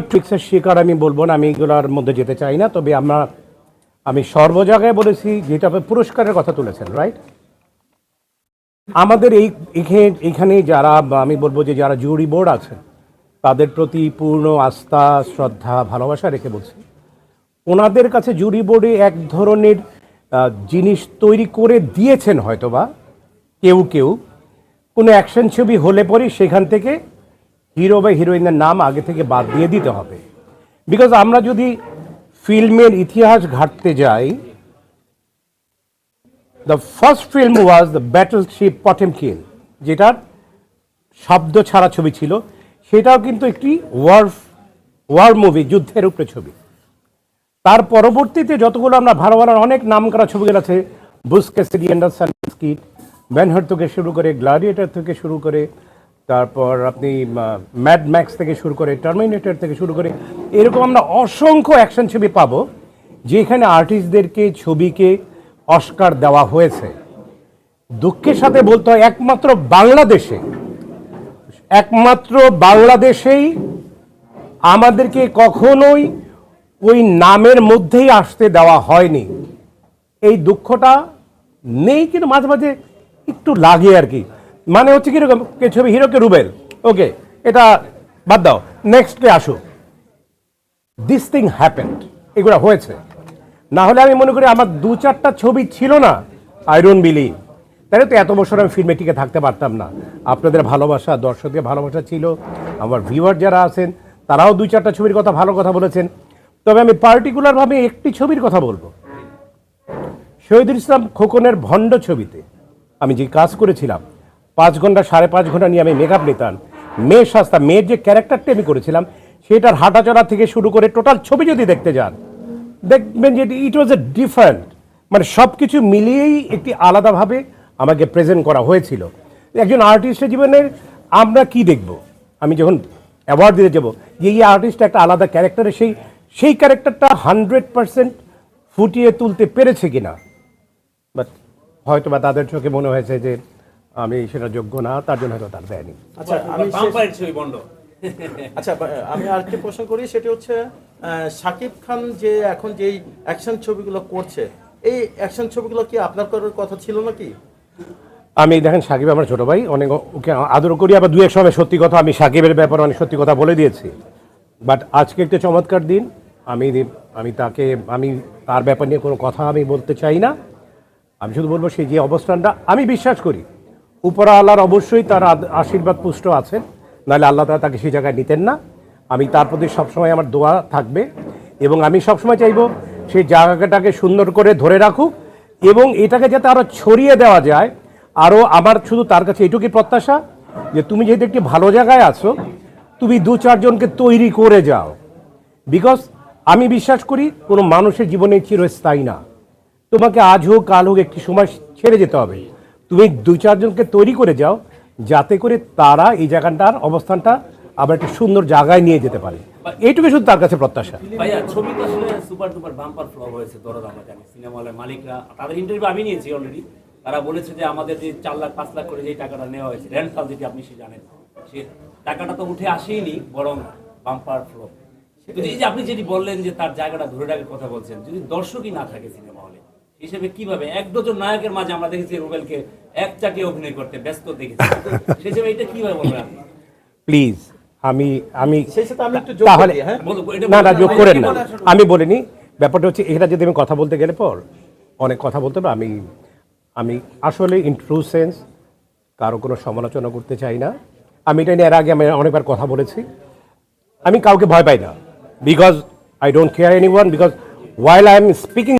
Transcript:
ট্রিক্সের শিকার আমি বলব না, আমি এগুলোর মধ্যে যেতে চাই না। তবে আমরা, আমি সর্ব জায়গায় বলেছি, যেটা আপনি পুরস্কারের কথা তুলেছেন রাইট আমাদের এই এখে- এখানে যারা, আমি বলব যে যারা জুরি বোর্ড আছে, তাদের প্রতি পূর্ণ আস্থা, শ্রদ্ধা, ভালোবাসা রেখে বলছি। ওনাদের কাছে জুরি বোর্ডে এক ধরনের জিনিস তৈরি করে দিয়েছেন হয়তোবা, কেউ কেউ, কোনো অ্যাকশন ছবি হলে পরেই সেখান থেকে হিরো বা হিরোইনের নাম আগে থেকে বাদ দিয়ে দিতে হবে। বিকজ আমরা যদি ফিল্মের ইতিহাস ঘাটতে যাই the first film was the Battleship Potemkin যেটার শব্দ ছাড়া ছবি ছিল। সেটাও কিন্তু একটি ওয়ার ওয়ার মুভি যুদ্ধের উপরে ছবি। তার পরবর্তীতে যতগুলো আমরা ভালো ভালো অনেক নাম করা ছবিগুলো আছে বুসকে সিডি অ্যান্ডারসন, স্কিট ব্যানহার থেকে শুরু করে গ্লাডিয়েটার থেকে শুরু করে তারপর আপনি ম্যাড ম্যাক্স থেকে শুরু করে টার্মিনেটর থেকে শুরু করে এরকম আমরা অসংখ্য অ্যাকশন ছবি পাবো, যেখানে আর্টিস্টদেরকে ছবিকে অস্কার দেওয়া হয়েছে। দুঃখের সাথে বলতে হয়, একমাত্র বাংলাদেশে, একমাত্র বাংলাদেশেই আমাদেরকে কখনোই ওই নামের মধ্যেই আসতে দেওয়া হয়নি। এই দুঃখটা নেই, কিন্তু মাঝে মাঝে একটু লাগে আর কি। মানে হচ্ছে কীরকম ছবি? হিরোকে রুবেল। ওকে, এটা বাদ দাও। নেক্সটে আসো। দিস থিং হ্যাপেন্ড এগুলো হয়েছে। না হলে আমি মনে করি আমার দু চারটা ছবি ছিল না। আই ডোন্ট বিলিভ তো এত বছর আমি ফিল্মে টিকে থাকতে পারতাম না। আপনাদের ভালোবাসা, দর্শকদের ভালোবাসা ছিল। আমার ভিউয়ার যারা আছেন, তারাও দুই চারটা ছবির কথা ভালো কথা বলেছেন। তবে আমি পার্টিকুলারভাবে একটি ছবির কথা বলব। শহীদুল ইসলাম খোকনের ভণ্ড ছবিতে আমি যে কাজ করেছিলাম পাঁচ ঘণ্টা, সাড়ে পাঁচ ঘণ্টা নিয়ে আমি মেকআপ নিতাম। মেয়ের সস্তা মেয়ের যে ক্যারেক্টারটা আমি করেছিলাম, সেটার হাঁটাচড়া থেকে শুরু করে টোটাল ছবি যদি দেখতে যান, দেখবেন যে ইট ওয়াজ এ ডিফারেন্ট মানে সব কিছু মিলিয়েই একটি আলাদাভাবে আমাকে প্রেজেন্ট করা হয়েছিল। একজন আর্টিস্টের জীবনের আমরা কি দেখব? আমি যখন অ্যাওয়ার্ড দিতে যাব, যে এই আর্টিস্ট একটা আলাদা ক্যারেক্টারে সেই সেই ক্যারেক্টারটা হান্ড্রেড পার্সেন্ট ফুটিয়ে তুলতে পেরেছে কিনা? বাট হয়তো বা তাদের চোখে মনে হয়েছে যে আমি সেটা যোগ্য না তার জন্য হয়তো তার দেয়নি। আচ্ছা আমি আচ্ছা আমি আরেকটি প্রশ্ন করি সেটি হচ্ছে শাকিব খান যে এখন যেই অ্যাকশন ছবিগুলো করছে এই অ্যাকশন ছবিগুলো কি আপনার করার কথা ছিল নাকি? আমি দেখেন সাকিব আমার ছোট ভাই অনেক ওকে আদর করি আবার দু এক সময় সত্যি কথা আমি সাকিবের ব্যাপারে অনেক সত্যি কথা বলে দিয়েছি। বাট আজকে একটা চমৎকার দিন আমি আমি তাকে আমি তার ব্যাপার নিয়ে কোনো কথা আমি বলতে চাই না। আমি শুধু বলব সেই যে অবস্থানটা আমি বিশ্বাস করি। উপরা আল্লাহর অবশ্যই তার আশীর্বাদ পুষ্ট আছেন নাহলে আল্লাহ তালা তাকে সেই জায়গায় নিতেন না। আমি তার প্রতি সবসময় আমার দোয়া থাকবে এবং আমি সবসময় চাইব সেই জায়গাটাকে সুন্দর করে ধরে রাখুক এবং এটাকে যাতে আরও ছড়িয়ে দেওয়া যায় আরও আমার শুধু তার কাছে এটুকুই প্রত্যাশা যে তুমি যেহেতু একটি ভালো জায়গায় আছো, তুমি দু চারজনকে তৈরি করে যাও। বিকজ আমি বিশ্বাস করি কোনো মানুষের জীবনে চিরস্থায়ী না। তোমাকে আজ হোক, কাল হোক একটি সময় ছেড়ে যেতে হবে। তুমি দুই চারজনকে তৈরি করে যাও যাতে করে তারা এই জায়গাটার অবস্থানটা আবার একটা সুন্দর জায়গায় নিয়ে যেতে পারে। এইটুকু শুধু তার কাছে প্রত্যাশা। ভাইয়া ছবি তো আসলে সুপার ডুপার বাম্পার ফ্লপ হয়েছে দরদ আমরা জানি সিনেমা হলের মালিকরা। তাদের ইন্টারভিউ আমি নিয়েছি অলরেডি তারা বলেছে যে আমাদের যে চার লাখ পাঁচ লাখ করে যে টাকাটা নেওয়া হয়েছে রেন্টাল যেটি আপনি সে জানেন সে টাকাটা তো উঠে আসেইনি বরং বাম্পার ফ্লপ। এই যে আপনি যেটি বললেন যে তার জায়গাটা ধরে রাখার কথা বলছেন যদি দর্শকই না থাকে সিনেমা হলে হিসেবে কীভাবে? এক ডজন নায়কের মাঝে আমরা দেখেছি রুবেলকে এক চাকে অভিনয় করতে ব্যস্ত দেখেছি। হিসেবে এটা কীভাবে বলবেন প্লিজ আমি আমি সেই সাথে আমি একটু যোগ তাহলে হ্যাঁ? না না যোগ করেন না। আমি বলিনি ব্যাপারটা হচ্ছে এটা যদি আমি কথা বলতে গেলে পর অনেক কথা বলতে হবে আমি আমি আসলে ইন ট্রু সেন্স কারও কোনো সমালোচনা করতে চাই না। আমি এটা নিয়ে এর আগে আমি অনেকবার কথা বলেছি। আমি কাউকে ভয় পাই না because I don't care anyone because while I am speaking